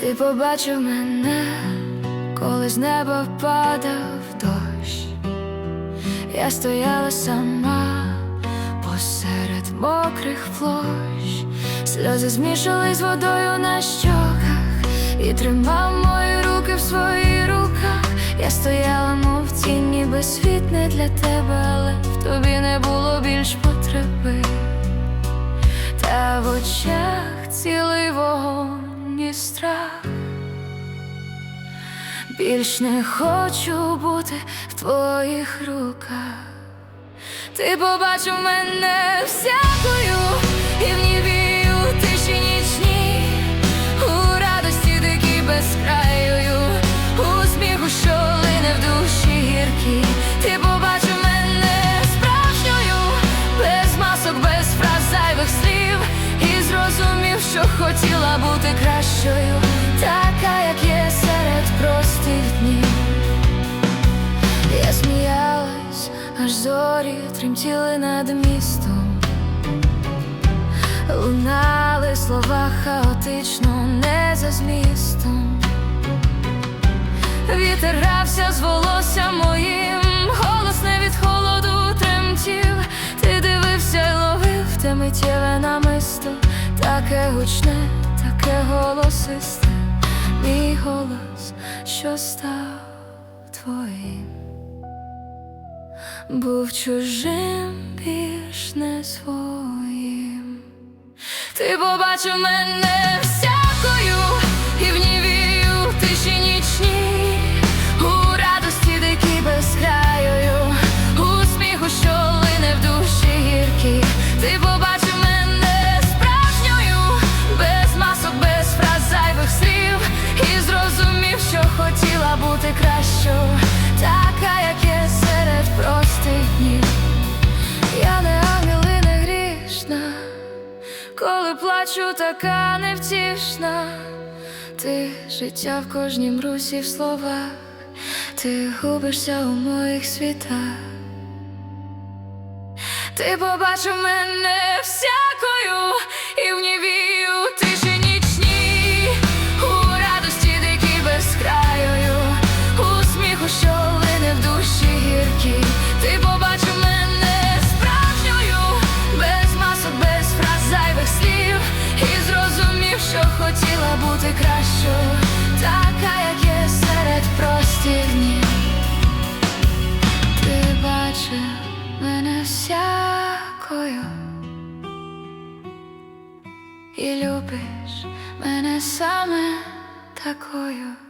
Ти побачив мене, коли з неба падав дощ. Я стояла сама посеред мокрих площ, сльози змішались з водою на щоках і тримав мої руки в своїх руках. Я стояла, мов в ніби світ не для тебе, але в тобі не було більш потреби. Та в очах цілий вогонь і страх. Більш не хочу бути в твоїх руках. Ти побачив мене всякою і в нівію що хотіла бути кращою, така, як є серед простих днів. Я сміялась, аж зорі тремтіли над містом, лунали слова хаотично, не за змістом. Вітер грався з волоссям моїм, голос не від холоду тремтів. Ти дивився й ловив те миттєве намисто, таке гучне, таке голосисте, мій голос, що став твоїм. Був чужим, більш не своїм. Ти побачив мене всякою бути кращою, така, як є серед простих днів. Я не ангел і не грішна. Коли плачу, така невтішна, ти життя в кожнім русі в словах, ти губишся у моїх світах. Ти побачив мене всякою така, як є серед простих днів. Ти бачив мене всякою і любиш мене саме такою.